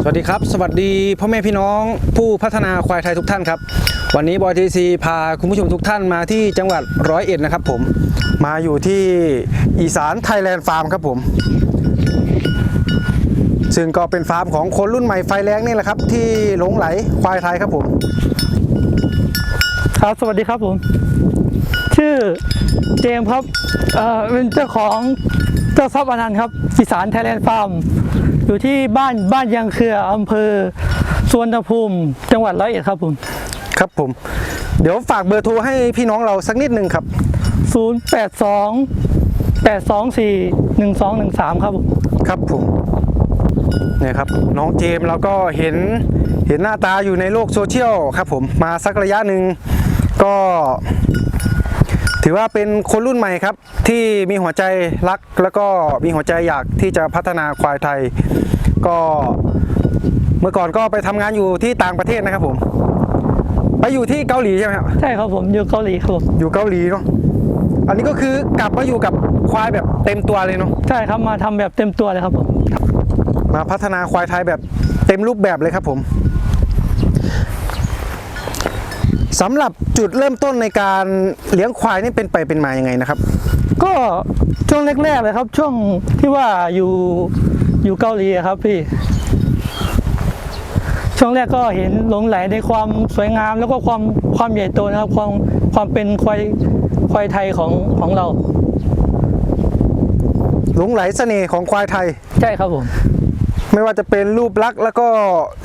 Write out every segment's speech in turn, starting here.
สวัสดีครับ สวัสดีพ่อแม่พี่น้อง ผู้พัฒนาควายไทยทุกท่านครับ วันนี้บอยทีซีพาคุณผู้ชมทุกท่านมาที่จังหวัดร้อยเอ็ดนะครับผมมาอยู่ที่อีสานไทยแลนด์ฟาร์มครับผม ซึ่งก็เป็นฟาร์มของคนรุ่นใหม่ไฟแรงนี่แหละครับ ที่หลงไหลควายไทยครับผมครับสวัสดีครับผม ชื่อเจมส์ครับเอ่อเป็นเจ้าของเจ้าทรัพย์อนันต์ครับอีสานไทยแลนด์ฟาร์ม อยู่ที่บ้านบ้านยังเครืออำเภอสวนภูมิ จังหวัดร้อยเอ็ดครับผม ครับผม เดี๋ยวฝากเบอร์โทรให้พี่น้องเราสักนิดหนึ่งครับ 082 824 1213 ครับผมครับผมเนี่ยครับน้องเจมส์เราก็เห็นเห็นหน้าตาอยู่ในโลกโซเชียลครับผมมาสักระยะหนึ่งก็ ถือว่าเป็นคนรุ่นใหม่ครับ ที่มีหัวใจรักแล้วก็มีหัวใจอยากที่จะพัฒนาควายไทย ก็เมื่อก่อนก็ไปทำงานอยู่ที่ต่างประเทศนะครับผม ไปอยู่ที่เกาหลีใช่ไหมครับใช่ครับผมอยู่เกาหลีครับผมอยู่เกาหลีเนาะอันนี้ก็คือกลับมาอยู่กับควายแบบเต็มตัวเลยเนาะใช่ครับมาทำแบบเต็มตัวเลยครับผมมาพัฒนาควายไทยแบบเต็มรูปแบบเลยครับผม สำหรับจุดเริ่มต้นในการเลี้ยงควายนี่เป็นไปเป็นมายังไงนะครับ ก็ช่วงแรกๆเลยครับ ช่วงที่ว่าอยู่อยู่เกาหลีอะครับพี่ช่วงแรกก็เห็นหลงไหลในความสวยงาม แล้วก็ความความใหญ่โตนะครับ ความความเป็นควายควายไทยของของเรา หลงไหลเสน่ห์ของควายไทย ใช่ครับผม ไม่ว่าจะเป็นรูปลักษณ์แล้วก็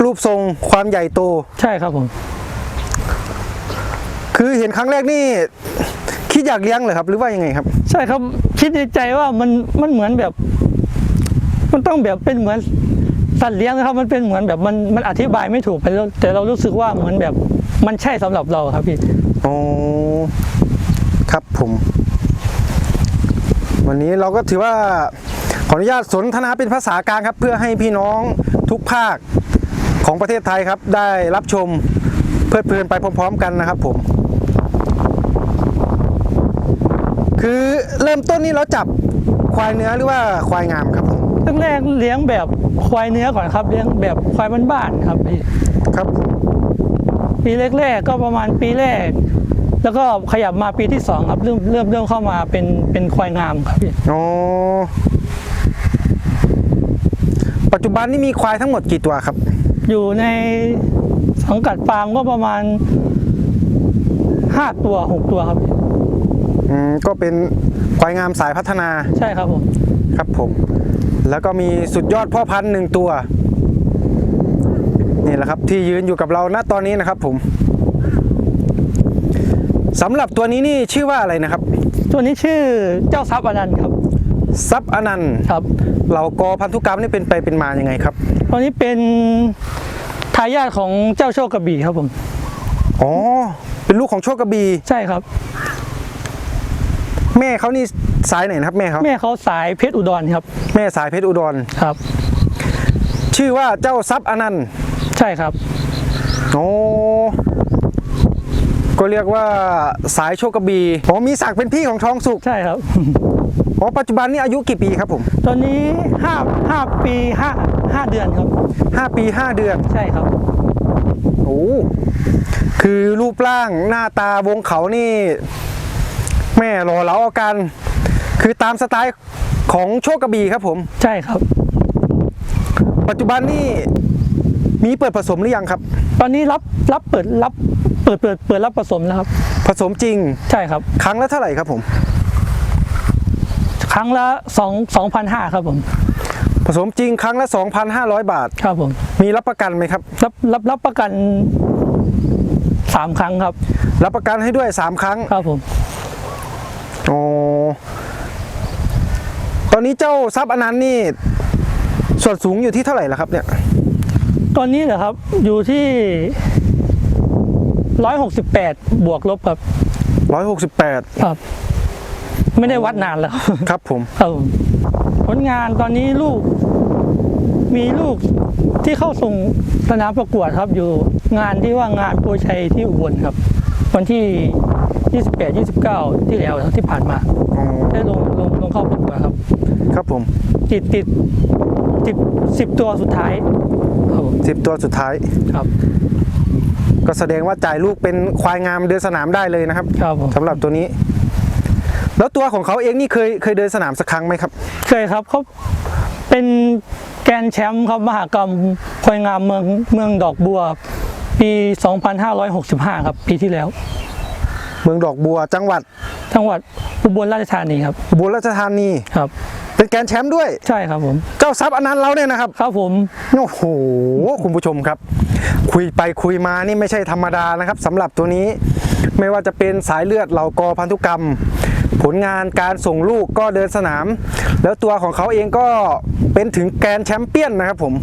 รูปทรงความใหญ่โต ใช่ครับผม คือเห็นครั้งแรกนี่คิดอยากเลี้ยงเหรอครับ หรือว่ายังไงครับ ใช่ครับคิดในใจว่ามันมันเหมือนแบบ มันต้องแบบเป็นเหมือนสัตว์เลี้ยงนะครับ มันเป็นเหมือนแบบมันมันอธิบายไม่ถูกไปแล้วแต่เรารู้สึกว่าเหมือนแบบมันใช่สำหรับเราครับพี่อ๋อครับผม วันนี้เราก็ถือว่าขออนุญาตสนทนาเป็นภาษากลางครับ เพื่อให้พี่น้องทุกภาคของประเทศไทยครับ ได้รับชมเพลิดเพลินไปพร้อม ๆ กันนะครับผม คือเริ่มต้นนี้เราจับควายเนื้อหรือว่าควายงามครับผมแรกๆเลี้ยงแบบควายเนื้อก่อนครับเลี้ยงแบบควายบ้านๆครับพี่ครับผมปีแรกๆก็ประมาณปีแรก แล้วก็ขยับมาปีที่สองครับเริ่มเริ่มเริ่มเข้ามาเป็นเป็นควายงามครับพี่อ๋อปัจจุบันนี่มีควายทั้งหมดกี่ตัวครับ อยู่ในสังกัดฟาร์มก็ประมาณห้าตัวหกตัวครับพี่ อืมก็เป็นควายงามสายพัฒนาใช่ครับผมครับผม แล้วก็มีสุดยอดพ่อพันธุ์หนึ่งตัว นี่แหละครับที่ยืนอยู่กับเราณตอนนี้นะครับผมสำหรับตัวนี้นี่ชื่อว่าอะไรนะครับ ตัวนี้ชื่อเจ้าทรัพย์อนันต์ครับซับอนันต์ครับ เหล่ากอพันธุกรรมนี่เป็นไปเป็นมายังไงครับ ตัวนี้เป็นทายาทของเจ้าโชคกระบี่ครับผม อ๋อ เป็นลูกของโชคกระบี ใช่ครับ แม่เขานี่สายไหนนะครับแม่เขาแม่เขาสายเพชรอุดรครับ แม่สายเพชรอุดรครับ ชื่อว่าเจ้าซับอนันต์ใช่ครับโอ้ก็เรียกว่าสายโชคกระบีอ๋อมีศักดิ์เป็นพี่ของทองสุกใช่ครับอ๋อปัจจุบันนี่อายุกี่ปีครับผม ตอนนี้ห้าห้าปีห้าห้าเดือนครับ5ปี5เดือนใช่ครับโอ้คือรูปร่างหน้าตาวงเขานี่ แม่หล่อเหลาเอากันคือตามสไตล์ของโชคกระบีครับผม ใช่ครับ ปัจจุบันนี่มีเปิดผสมหรือยังครับ ตอนนี้รับรับเปิดรับเปิดเปิดเปิดรับผสมแล้วครับ ผสมจริงใช่ครับ ครั้งละเท่าไหร่ครับผม ครั้งละสองสองพันห้าครับผมผสมจริงครั้งละ 2,500 บาท ครับผมมีรับประกันไหมครับ รับรับรับประกันสามครั้งครับ รับประกันให้ด้วย 3 ครั้ง ครับผม โอ้ตอนนี้เจ้าทรัพย์อนันต์นี่ ส่วนสูงอยู่ที่เท่าไหร่แล้วครับเนี่ย ตอนนี้เหรอครับอยู่ที่ร้อยหกสิบแปดบวกลบครับ168ครับ ไม่ได้วัดนานแล้ว ครับผมครับผมผลงานตอนนี้ลูก มีลูกที่เข้าส่งสนามประกวดครับอยู่งานที่ว่างานโพชัยที่อุบลครับ วันที่ 28 29 ที่แล้วที่ผ่านมาอ๋อได้ลงลงลงเข้าประกวดครับ ครับผมติดติดติดสิบตัวสุดท้ายครับผมสิบตัวสุดท้าย ครับก็แสดงว่าจ่ายลูกเป็นควายงามเดินสนามได้เลยนะครับครับผมสำหรับตัวนี้ แล้วตัวของเขาเองนี่เคยเคยเดินสนามสักครั้งไหมครับ เคยครับเขาเป็นแกรนด์แชมป์ครับมหากรรมควายงามเมืองเมืองดอกบัวปี 2565 ครับ ปีที่แล้ว เมืองดอกบัวจังหวัดจังหวัดอุบลราชธานีครับอุบุรีราชธานีครับ เป็นแกรนด์แชมป์ด้วย ใช่ครับผม เจ้าทรัพย์อนันต์เราเนี่ยนะครับ ครับผมโอ้โหคุณผู้ชมครับ คุยไปคุยมานี่ไม่ใช่ธรรมดานะครับสำหรับตัวนี้ไม่ว่าจะเป็นสายเลือดเหล่ากอพันธุกรรม ผลงานการส่งลูกก็เดินสนาม แล้วตัวของเขาเองก็เป็นถึงแกรนด์แชมเปี้ยนนะครับผม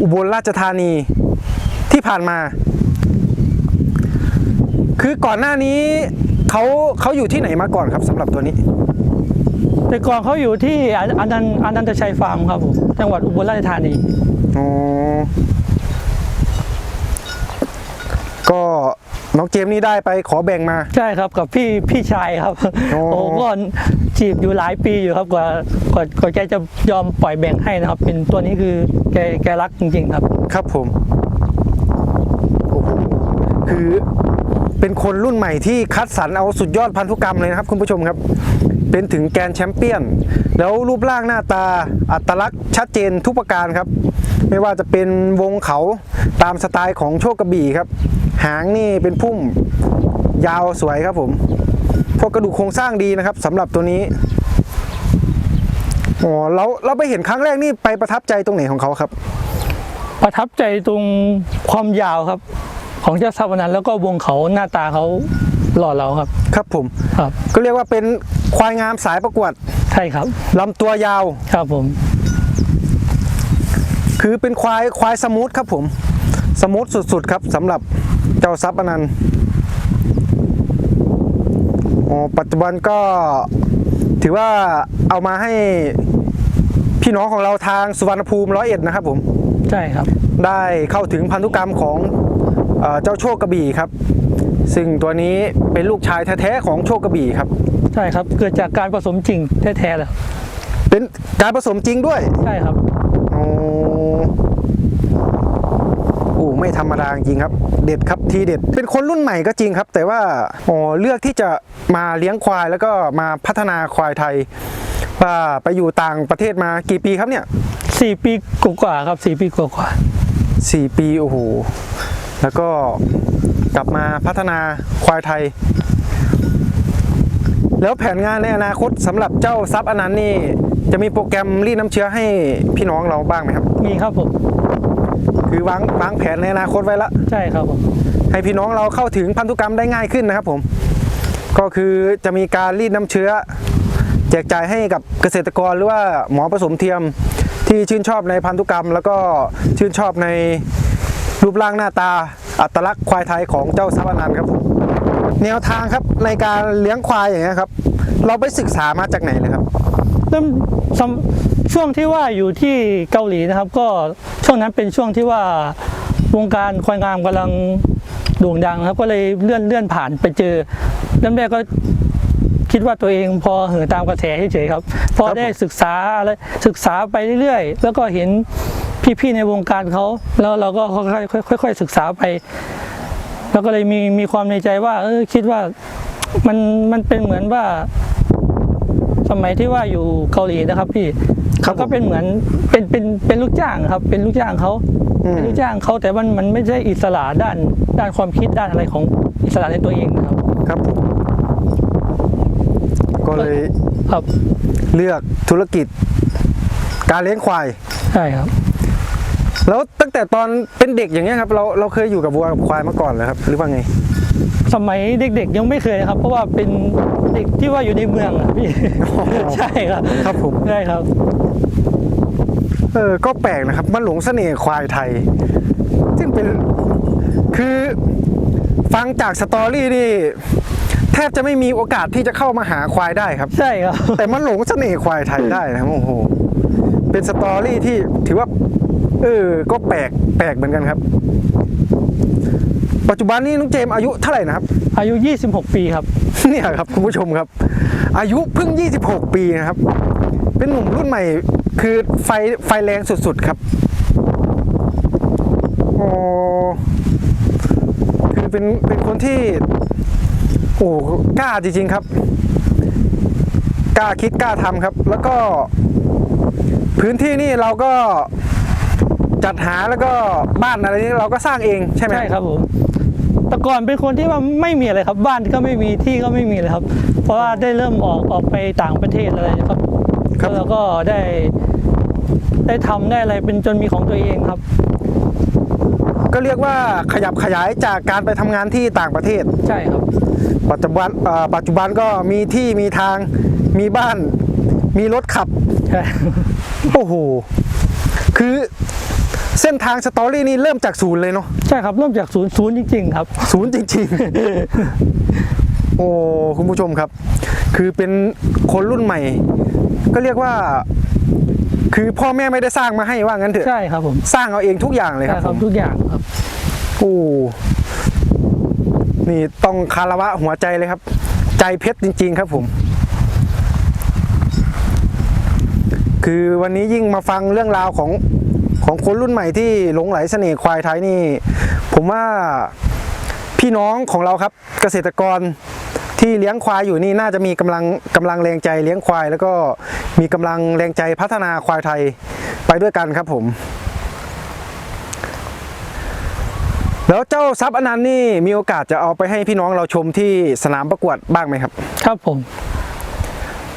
อุบลราชธานีที่ผ่านมา คือก่อนหน้านี้เขาเขาอยู่ที่ไหนมาก่อนครับสำหรับตัวนี้ แต่ก่อนเขาอยู่ที่ออันนันต์อนันตชัยฟาร์มครับผมจังหวัดอุบลราชธานี อ๋อ ก็น้องเจมส์นี่ได้ไปขอแบ่งมา ใช่ครับกับพี่พี่ชายครับโอ้ โอ้ก็จีบอยู่หลายปีอยู่ครับกว่ากว่ากว่าแกจะยอมปล่อยแบ่งให้นะครับ เป็นตัวนี้คือแกแกรักจริงๆครับ ครับผม โอ้โห คือ เป็นคนรุ่นใหม่ที่คัดสรรเอาสุดยอดพันธุกรรมเลยนะครับคุณผู้ชมครับ เป็นถึงแกนแชมเปี้ยน แล้วรูปร่างหน้าตาอัตลักษณ์ชัดเจนทุกประการครับ ไม่ว่าจะเป็นวงเขาตามสไตล์ของโชคกระบี่ครับ หางนี่เป็นพุ่มยาวสวยครับผม พวกกระดูกโครงสร้างดีนะครับสำหรับตัวนี้อ๋อเราเราไปเห็นครั้งแรกนี่ไปประทับใจตรงไหนของเขาครับ ประทับใจตรงความยาวครับ ของเจ้าทรัพย์อนันต์แล้วก็วงเขาหน้าตาเขาหล่อเราครับ ครับผมครับ ก็เรียกว่าเป็นควายงามสายประกวดใช่ครับลำตัวยาว ครับผม คือเป็นควายควายสมูทครับผม สมูทสุดๆครับสำหรับเจ้าซับอนันต์อ๋อปัจจุบันก็ถือว่าเอามาให้พี่น้องของเราทางสุวรรณภูมิร้อยเอ็ดนะครับผม ใช่ครับ ได้เข้าถึงพันธุกรรมของ เอ่อเจ้าโชคกระบี่ครับ ซึ่งตัวนี้เป็นลูกชายแท้ๆของโชคกระบี่ครับ ใช่ครับ เกิดจากการผสมจริงแท้ๆเลยเป็นการผสมจริงด้วย ใช่ครับโอ้โอ้ไม่ธรรมดาจริงครับ เด็ดครับทีเด็ด เป็นคนรุ่นใหม่ก็จริงครับ แต่ว่าอ๋อเลือกที่จะมาเลี้ยงควายแล้วก็มาพัฒนาควายไทยว่าไปอยู่ต่างประเทศมากี่ปีครับเนี่ยสี่ปีกว่าๆครับสี่ปีกว่าสี่ปีโอ้โห แล้วก็กลับมาพัฒนาควายไทย แล้วแผนงานในอนาคตสำหรับเจ้าซับอนันต์นี่ จะมีโปรแกรมรีดน้ำเชื้อให้พี่น้องเราบ้างไหมครับๆมีครับผม คือวางวางแผนในอนาคตไว้ละใช่ครับผม ให้พี่น้องเราเข้าถึงพันธุกรรมได้ง่ายขึ้นนะครับผม ก็คือจะมีการรีดน้ำเชื้อ แจกจ่ายให้กับเกษตรกรหรือว่าหมอผสมเทียมที่ชื่นชอบในพันธุกรรม แล้วก็ชื่นชอบใน รูปร่างหน้าตาอัตลักษณ์ควายไทยของเจ้าซับอนันต์ครับผมแนวทางครับในการเลี้ยงควายอย่างเงี้ยครับ เราไปศึกษามาจากไหนเลยครับเริ่มช่วงที่ว่าอยู่ที่เกาหลีนะครับ ก็ช่วงนั้นเป็นช่วงที่ว่าวงการควายงามกำลังโด่งดังครับ ก็เลยเลื่อนเลื่อนผ่านไปเจอเริ่มแรกก็คิดว่าตัวเองพอเหินตามกระแสเฉยๆครับ พอได้ศึกษาอะไรศึกษาไปเรื่อยๆ แล้วก็เห็น พี่ๆในวงการเขาแล้วเราก็ค่อยๆค่อยๆศึกษาไป แล้วก็เลยมีมีความในใจว่า เออคิดว่ามันมันเป็นเหมือนว่า สมัยที่ว่าอยู่เกาหลีนะครับ พี่ครับเขาก็เป็นเหมือนเป็นเป็นเป็นลูกจ้างครับ เป็นลูกจ้างเขาอืมเป็นลูกจ้างเขาแต่มันมันไม่ใช่อิสระด้านด้านความคิดด้านอะไรของอิสระในตัวเองนะครับ ครับผมก็เลยครับเลือกธุรกิจ การเลี้ยงควาย ใช่ครับ แล้วตั้งแต่ตอนเป็นเด็กอย่างเงี้ยครับเราเราเคยอยู่กับวัวกับควายมาก่อนเลยครับ หรือว่าไง สมัยเด็กๆยังไม่เคยนะครับ เพราะว่าเป็นเด็กที่ว่าอยู่ในเมืองอะพี่ใช่ครับครับผมใช่ครับ เออก็แปลกนะครับมันหลงเสน่ห์ควายไทย ซึ่งเป็นคือฟังจากสตอรี่นี่แทบจะไม่มีโอกาสที่จะเข้ามาหาควายได้ครับ ใช่ครับ แต่มันหลงเสน่ห์ควายไทยได้นะครับโอ้โหเป็นสตอรี่ที่ถือว่า เออ ก็แปลกแปลกเหมือนกันครับ ปัจจุบันนี้น้องเจมส์อายุเท่าไหร่นะครับ อายุ 26 ปีครับ เนี่ยครับคุณผู้ชมครับ อายุเพิ่ง 26 ปีนะครับ เป็นหนุ่มรุ่นใหม่ คือไฟไฟแรงสุดๆครับโอ้คือเป็นเป็นคนที่ โอ้กล้าจริงๆครับ กล้าคิดกล้าทำครับ แล้วก็ พื้นที่นี่เราก็ จัดหาแล้วก็บ้านอะไรนี้เราก็สร้างเองใช่ไหมใช่ครับผมแต่ก่อนเป็นคนที่ว่าไม่มีอะไรครับบ้านก็ไม่มีที่ก็ไม่มีเลยครับ เพราะว่าได้เริ่มออกออกไปต่างประเทศอะไรครับครับแล้วก็ได้ได้ทำได้อะไรเป็นจนมีของตัวเองครับ ก็เรียกว่าขยับขยายจากการไปทำงานที่ต่างประเทศใช่ครับ ปัจจุบันเอ่อปัจจุบันก็มีที่มีทางมีบ้านมีรถขับใช่โอ้โหคือ เส้นทางสตอรี่นี่เริ่มจากศูนย์เลยเนาะใช่ครับเริ่มจากศูนย์ศูนย์จริง ๆ ครับ ศูนย์จริง ๆ โอ้คุณผู้ชมครับ คือเป็นคนรุ่นใหม่ ก็เรียกว่า คือพ่อแม่ไม่ได้สร้างมาให้ว่างั้นเถอะใช่ครับผมสร้างเอาเองทุกอย่างเลยคใช่รับคผรับมทุกอย่างครับ โอ้นี่ต้องคารวะหัวใจเลยครับ ใจเพชรจริง ๆ ครับผม คือวันนี้ยิ่งมาฟังเรื่องราวของ ของคนรุ่นใหม่ที่หลงไหลเสน่ห์ควายไทยนี่ ผมว่าพี่น้องของเราครับเกษตรกรที่เลี้ยงควายอยู่นี่น่าจะมีกำลังกำลังแรงใจเลี้ยงควาย แล้วก็มีกำลังแรงใจพัฒนาควายไทยไปด้วยกันครับผม แล้วเจ้าทรัพย์อนันต์นี่มีโอกาสจะเอาไปให้พี่น้องเราชมที่สนามประกวดบ้างไหมครับ ครับผม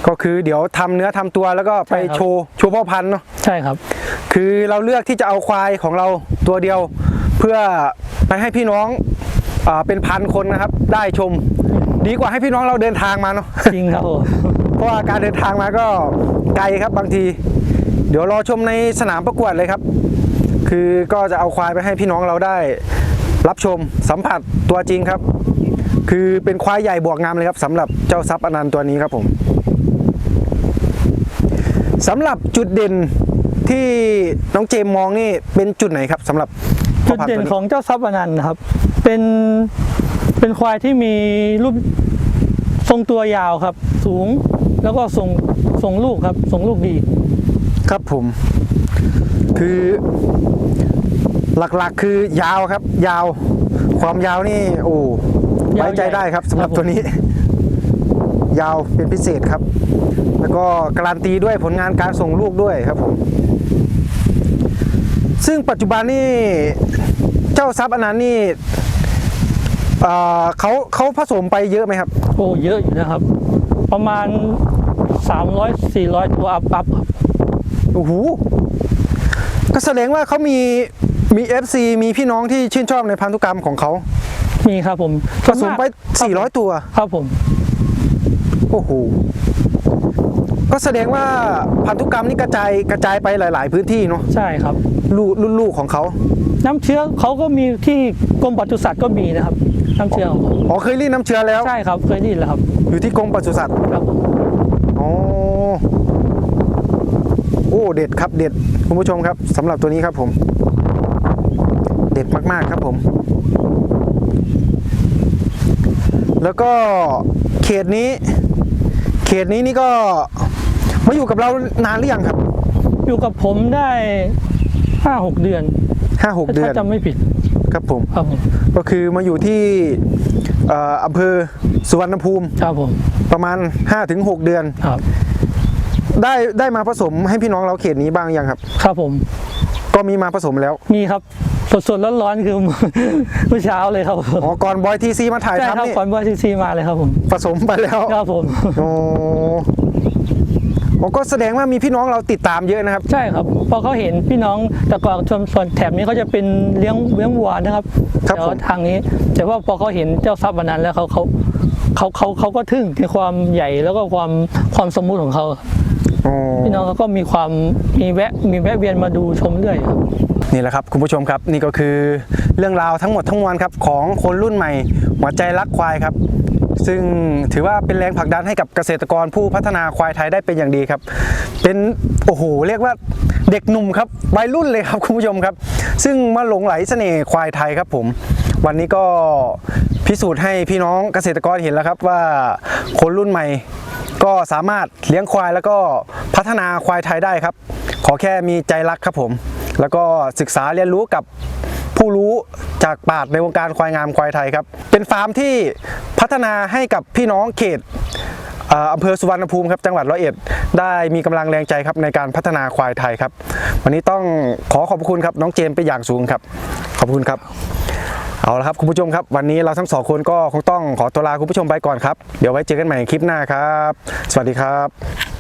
ก็คือเดี๋ยวทำเนื้อทำตัวแล้วก็ไปใช่ครับโชว์โชว์พ่อพันธุ์เนาะใช่ครับ คือเราเลือกที่จะเอาควายของเราตัวเดียว เพื่อไปให้พี่น้องอ่าเป็นพันคนนะครับ ได้ชม ดีกว่าให้พี่น้องเราเดินทางมาเนาะจริงครับผมเพราะว่าการเดินทางมาก็ไกลครับบางที เดี๋ยวรอชมในสนามประกวดเลยครับ คือก็จะเอาควายไปให้พี่น้องเราได้ รับชมสัมผัสตัวจริงครับ คือเป็นควายใหญ่บวกงามเลยครับสำหรับเจ้าทรัพย์อนันต์ตัวนี้ครับผม สำหรับจุดเด่นที่น้องเจมส์มองนี่เป็นจุดไหนครับสำหรับพ่จุอดพันธุ์เด่นตัวนี้ของเจ้าทรัพย์อนันต์นะครับ เป็นเป็นควายที่มีรูปทรงตัวยาวครับ สูงแล้วก็ส่งส่งลูกครับ ส่งลูกดี ครับผม คือหลักๆคือยาวครับ ยาวความยาวนี่โอ้ยาวไว้ใจได้ครับใหญ่สำหรับครับผมตัวนี้ ยาวเป็นพิเศษครับ แล้วก็การันตีด้วยผลงานการส่งลูกด้วยครับผมซึ่งปัจจุบันนี่เจ้าทรัพย์อนันต์นี่เอ่อเขาเขาผสมไปเยอะไหมครับ โอ้เยอะอยู่นะครับ ประมาณ 300 400 ตัวอัพอัพครับโอ้โหก็แสดงว่าเขามีมี FC มีพี่น้องที่ชื่นชอบในพันธุกรรมของเขา มีครับผมผสมไป 400 ตัว ครับผม โอ้โหก็แสดงว่าพันธุกรรมนี่กระจายกระจายไปหลาย ๆ พื้นที่เนาะใช่ครับ ลูกรุ่นลูกของเขา น้ำเชื้อเขาก็มีที่กรมปศุสัตว์ก็มีนะครับ น้ำเชื้อของเขาอ๋อเคยรีดน้ำเชื้อแล้ว ใช่ครับเคยได้ยินแล้วครับอยู่ที่กรมปศุสัตว์ครับผมอ๋อโอ้เด็ดครับเด็ดคุณผู้ชมครับสำหรับตัวนี้ครับผม เด็ดมาก ๆ ครับผม แล้วก็เขตนี้ เขตนี้นี่ก็มาอยู่กับเรานานหรือยังครับ อยู่กับผมได้ห้าหกเดือนห้าหกเดือถ้านจำไม่ผิดครับผมครับผมก็คือมาอยู่ที่เอ่ออำเภอสุวรรณภูมิครับผมประมาณ5-6เดือนครับได้ได้มาผสมให้พี่น้องเราเขตนี้บ้างยังครับ ครับผม ก็มีมาผสมแล้ว มีครับ สดสดๆร้อนๆคือเมื่อเช้าเลยครับผมอ๋อก่อนบอยทีซีมาถ่ายใช่ครับทำนี่ก่อนบอยซีซีมาเลยครับผมผสมไปแล้วครับผมโอ้โอ้ก็แสดงว่ามีพี่น้องเราติดตามเยอะนะครับ ใช่ครับพอเขาเห็นพี่น้องแต่ก่อนส่วนส่วนแถบนี้เขาจะเป็นเลี้ยงเลี้ยงวัวนะครับครับแต่ผว่ามทางนี้ แต่ว่าพอเขาเห็นเจ้าทรัพย์วันนั้นแล้วเขาเขาเขาเขาเขาก็ทึ่งในความใหญ่แล้วก็ความความสมมุติของเขาอ๋อพี่น้องเขาก็มีความมีแวะมีแวะเวียนมาดูชมเรื่อยครับ นี่แหละครับคุณผู้ชมครับนี่ก็คือเรื่องราวทั้งหมดทั้งมวลครับของคนรุ่นใหม่ หัวใจรักควายครับ ซึ่งถือว่าเป็นแรงผลักดันให้กับเกษตรกรผู้พัฒนาควายไทยได้เป็นอย่างดีครับ เป็นโอ้โหเรียกว่าเด็กหนุ่มครับวัยรุ่นเลยครับคุณผู้ชมครับ ซึ่งมาหลงไหลเสน่ห์ควายไทยครับผม วันนี้ก็พิสูจน์ให้พี่น้องเกษตรกรเห็นแล้วครับว่าคนรุ่นใหม่ก็สามารถเลี้ยงควายแล้วก็พัฒนาควายไทยได้ครับ ขอแค่มีใจรักครับผม แล้วก็ศึกษาเรียนรู้กับผู้รู้จากปาดในวงการควายงามควายไทยครับ เป็นฟาร์มที่พัฒนาให้กับพี่น้องเขตอำเภอสุวรรณภูมิครับจังหวัดร้อยเอ็ดได้มีกำลังแรงใจครับในการพัฒนาควายไทยครับ วันนี้ต้องขอขอบคุณครับน้องเจมส์เป็นอย่างสูงครับ ขอบคุณครับ เอาละครับคุณผู้ชมครับ วันนี้เราทั้งสองคนก็คงต้องขอตัวลาคุณผู้ชมไปก่อนครับ เดี๋ยวไว้เจอกันใหม่คลิปหน้าครับ สวัสดีครับ